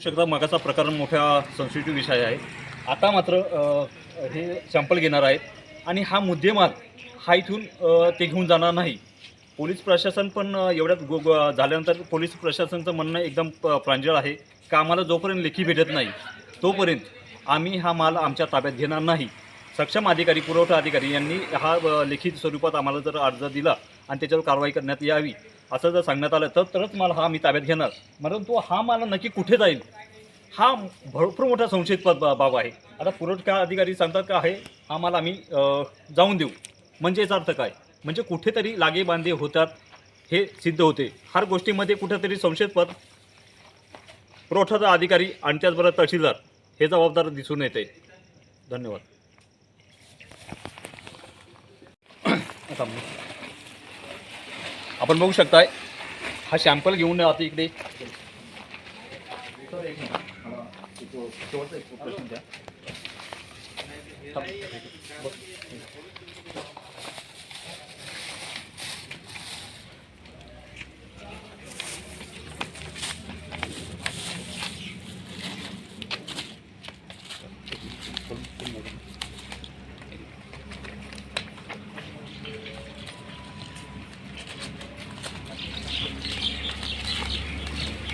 होऊ शकता मगाचा प्रकार मोठ्या संस्कृती विषय आहे. आता मात्र हे सॅम्पल घेणार आहेत आणि हा मुद्देमाल हा इथून ते घेऊन जाणार नाही. पोलीस प्रशासन पण एवढ्यात गो झाल्यानंतर पोलीस प्रशासनचं म्हणणं एकदम प्रांजळ आहे का आम्हाला जोपर्यंत लेखी भेटत नाही तोपर्यंत आम्ही हा माल आमच्या ताब्यात घेणार नाही. सक्षम अधिकारी पुरवठा अधिकारी यांनी हा लेखित स्वरूपात आम्हाला जर अर्ज दिला आणि त्याच्यावर कारवाई करण्यात यावी असं जर सांगण्यात आलं तर तरच माल हा मी ताब्यात घेणार. परंतु हा माल नक्की कुठे जाईल? हा भरपूर मोठा संशयित बा- बाब आहे. आता पुरवठा अधिकारी सांगतात का आहे? हा माल आम्ही जाऊन देऊ. म्हणजे याचा अर्थ काय? म्हणजे कुठेतरी लागे बांधे होतात हे सिद्ध होते. हर गोष्टीमध्ये कुठेतरी संशयपद पुरवठा अधिकारी आणि त्याचबरोबर तहसीलदार हे जबाबदार दिसून येते. धन्यवाद. आता आपण बघू शकताय हा सॅम्पल घेऊन आता इकडे शेवटचा एक प्रश्न द्या.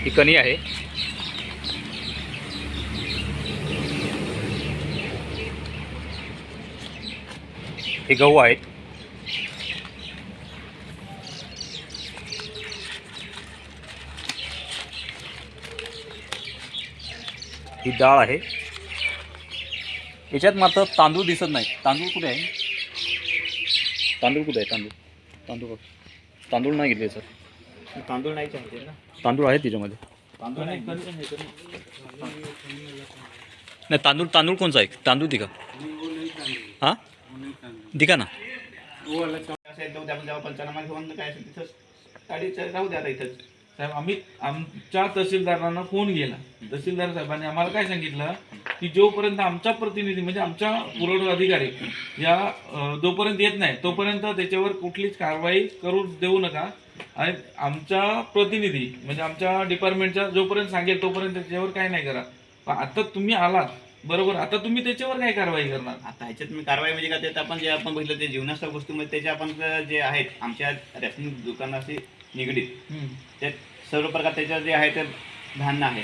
ही कणी आहे. हे गहू आहेत. ही डाळ आहे. याच्यात मात्र तांदूळ दिसत नाही तांदूळ कुठे आहे? तांदूळ कुठे आहे? तांदूळ. तांदूळ. तांदूळ नाही घेतले सर. तांदूळ नाही चालते ना? तांदूळ आहे त्याच्यामध्ये तांदूळ नाही तांदूळ तांदूळ कोणचा आहे? तांदूळ दिका. हां? दिका ना. साहेब आम्ही आमच्या तहसीलदारांना फोन गेला तहसीलदार साहेबांनी आम्हाला काय सांगितलं की जोपर्यंत आमचा प्रतिनिधी म्हणजे आमच्या पुरवठा अधिकारी या जोपर्यंत येत नाही तोपर्यंत त्याच्यावर कुठलीच कारवाई करू देऊ नका. आणि आमचा प्रतिनिधी म्हणजे आमच्या डिपार्टमेंटचा जोपर्यंत सांगेल तोपर्यंत त्याच्यावर काय नाही करा. पण आता तुम्ही आलात बरोबर? आता तुम्ही त्याच्यावर काय कारवाई करणार? आता ह्याच्यात मी कारवाई म्हणजे का ते आपण जे आपण बघितलं ते जीवनाच्या गोष्टीमध्ये त्याचे आपण जे आहेत आमच्या रेशनिंग दुकानाशी निगडीत ते सर्व प्रकार त्याच्यात जे आहे ते धान्य आहे.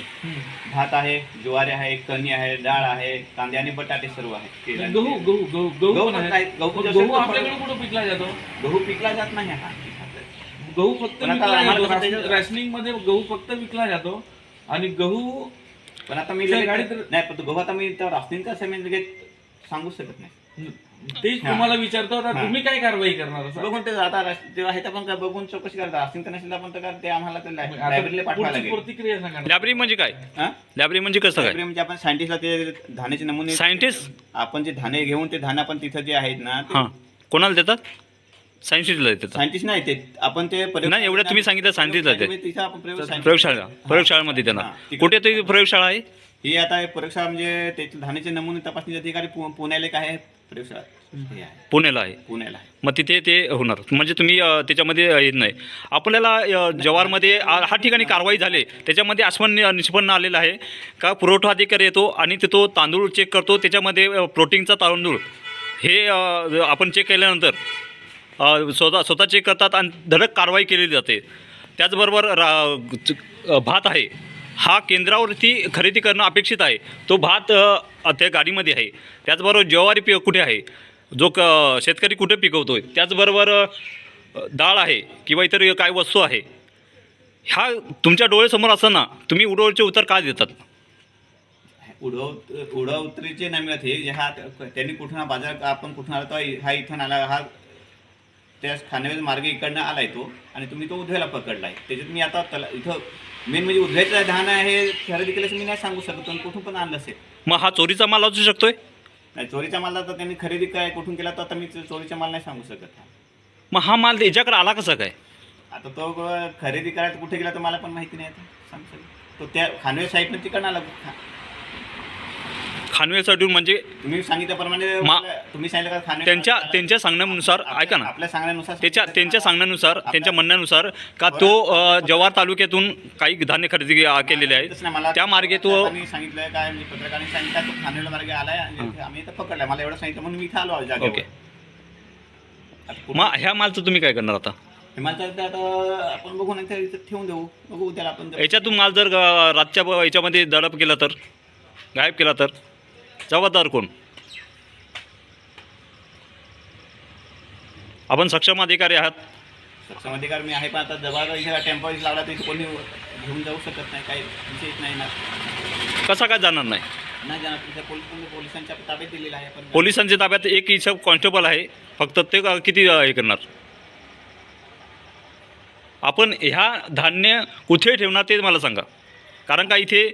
भात आहे ज्वारी आहे कणी आहे डाळ आहे कांदे आणि बटाटे सर्व आहे. गहू. गहू गहू गहू गहू आपल्याकडे कुठं पिकला जातो? गहू पिकला जात नाही हा गहू फक्त पण आता विकला आम्हाला जातो कसं त्याच्यात- रॅशनिंगमध्ये गहू फक्त विकला जातो आणि गहू पण आता मी लगेच- गाडीत- नाही पण तो गहू आता मी तर रास्तिंग कसं मी लगेच सांगू शकत नाही तेच हा. तुम्हाला विचारतो आता हा. तुम्ही काय कारवाई करणार असं? बघून ते आता रास- ते आहे ते आपण काय बघून चौकशी करता रास्तिंग तर नसेल आपण तर काय ते आम्हाला ते लाय- आता लायब्ररीला पाठवायला पुढची लागेल प्रतिक्रिया सांगा ना. लॅबरी म्हणजे काय हा? लॅबरी म्हणजे कसं काय लायब्ररी म्हणजे आपण सायंटिस्टला ते धान्याचे नमुने सायंटिस्ट आपण जे धान्य घेऊन ते धान्य आपण तिथं जे आहेत ना हां कोणाला देतात सायन्सिस्टला देतात. सायंटिस्ट नाही ते आपण ते प्रयोग- नाही, एवढं तुम्ही सांगितलं scientist आहे ते. तिथं आपण प्रयोग scientist- प्रयोगशाळा प्रयोगशाळेमध्ये हां, तिकडे- कुठे ते प्रयोगशाळा आहे? ही आता हे प्रयोगशाळा म्हणजे ते धान्याचे नमुने तपासणी अधिकारी पु- पुण्याला काय आहे प्रयोगशाळा. हे आहे. पुण्याला आहे. पुण्याला आहे. मग तिथे ते होणार. म्हणजे तुम्ही अ, त्याच्यामध्ये अ, येत नाही. आपल्याला अ, जवारमध्ये आ- हा ठिकाणी कारवाई झाली. त्याच्यामध्ये आसमन निष्पन्न आलेलं आहे. का पुरवठा अधिकारी येतो आणि ते तो तांदूळ चेक करतो. त्याच्यामध्ये अ, प्रोटीनचा तांदूळ. हे अ, आपण चेक केल्यानंतर स्वतः स्वतः चेक करतात आणि धडक कारवाई केली जाते. त्याचबरोबर रा च- भात आहे. हा केंद्रावरती खरेदी करणं अपेक्षित आहे. तो भात त्या गाडीमध्ये आहे. त्याचबरोबर ज्वारी पिक कुठे आहे? जो क शेतकरी कुठे पिकवतो आहे त्याचबरोबर डाळ आहे किंवा इतर काय वस्तू आहे? ह्या तुमच्या डोळ्यासमोर असताना तुम्ही उडवचे उत्तर का देतात? उडव उडव उतरीचे नाही मिळत हे हा त्यांनी कुठून बाजार आपण कुठून आला तो हा इथून आला हा त्या खानवेल मार्ग इकडनं आलाय तो आणि तुम्ही तो उधव्याला पकडलाय. त्याच्यात मी आता तला इथं मेन म्हणजे उधव्याचं धान आहे खरेदी केल्याचं मी नाही सांगू शकत पण कुठून पण आणलं असेल. मग हा चोरीचा माल असू शकतोय? नाही चोरीच्या मालला तर त्यांनी खरेदी काय कुठून केला तर आता मी चोरीचा माल नाही सांगू शकत. मग हा माल याच्याकडे आला कसा काय? आता तो खरेदी करायला कुठे गेला तर मला पण माहिती नाही आता सांगू शकत. तो त्या खानवे साईडनं तिकडनं आला. खानवेसाठी म्हणजे तुम्ही सांगितल्याप्रमाणे मा- तुम्ही सांगितलं का त्यांच्या त्यांच्या सांगण्यानुसार ऐका ना. आपल्या सांगण्यानुसार त्याच्या त्यांच्या सांगण्यानुसार त्यांच्या म्हणण्यानुसार का तो अ, जव्हार तालुक्यातून काही धान्य खरेदी केलेले तसं नाही, मला आहे त्या मार्गे तो काय म्हणजे पत्रकारांनी सांगितलं तो खानवेल मार्गे आलाय आणि इथे आम्ही इथं पकडलाय. मला एवढं सांगितलं म्हणून मी इथं आलो जागेवर. ओके. आता कुठं- मग ह्या मालचं तुम्ही काय करणार आता? हिमाचल तर आता आपण बघू नाही इथं ठेवून देऊ. बघू त्याला आपण याच्यातून माल जर अ, रातच्या ब- याच्यामध्ये दडप केला तर गायब केला तर? जबाबदार कोण? आपण सक्षम अधिकारी आहात. सक्षम अधिकार मी आहे पण आता जबाबदार इथे लावला तर इथे कोणी घेऊन जाऊ शकत नाही काही विषयच नाही ना. कसा काय जाणार नाही? नाही जाणार तिथे पोलीस पोलिसांच्या ताब्यात दिलेला आहे आपण पोलिसांच्या ताब्यात एक इच्छा कॉन्स्टेबल आहे फक्त ते किती अ, हे करणार? आपण ह्या धान्य कुठे ठेवणार ते मला सांगा. कारण का इथे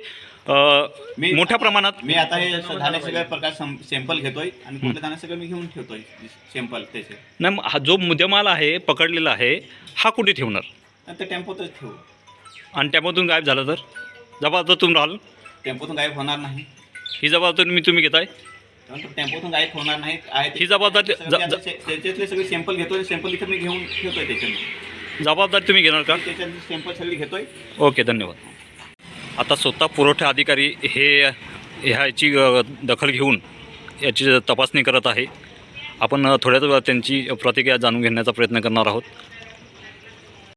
मी- मोठ्या प्रमाणात मी आता हे धान्य सगळे प्रकार सॅम्पल घेतोय आणि कुठलं धान्य सगळं मी घेऊन ठेवतोय सॅम्पल त्याचे. नाही मग हा जो मुद्देमाल आहे पकडलेला आहे हा कुठे ठेवणार? आणि ते टेम्पोतच ठेवू. आणि त्यामधून गायब झालं तर? जबाबदार तुम्ही राहाल. टेम्पोतून गायब होणार नाही. ही जबाबदारी मी तुम्ही घेताय? टेम्पोतून गायब होणार नाही. आहे ते- ही जबाबदारी- सगळे ज- आता से- त्याच्यातले सगळे सॅम्पल घेतोय सॅम्पल इथं मी घेऊन ठेवतोय त्याच्यामध्ये जबाबदारी तुम्ही घेणार का? त्याच्यातली सॅम्पल सगळी घेतोय. ओके धन्यवाद. आता स्वतः पुरवठा अधिकारी हे ह्याची दखल घेऊन याची तपासणी करत आहे. आपण थोड्याच वेळात त्यांची प्रतिक्रिया जाणून घेण्याचा प्रयत्न करणार आहोत.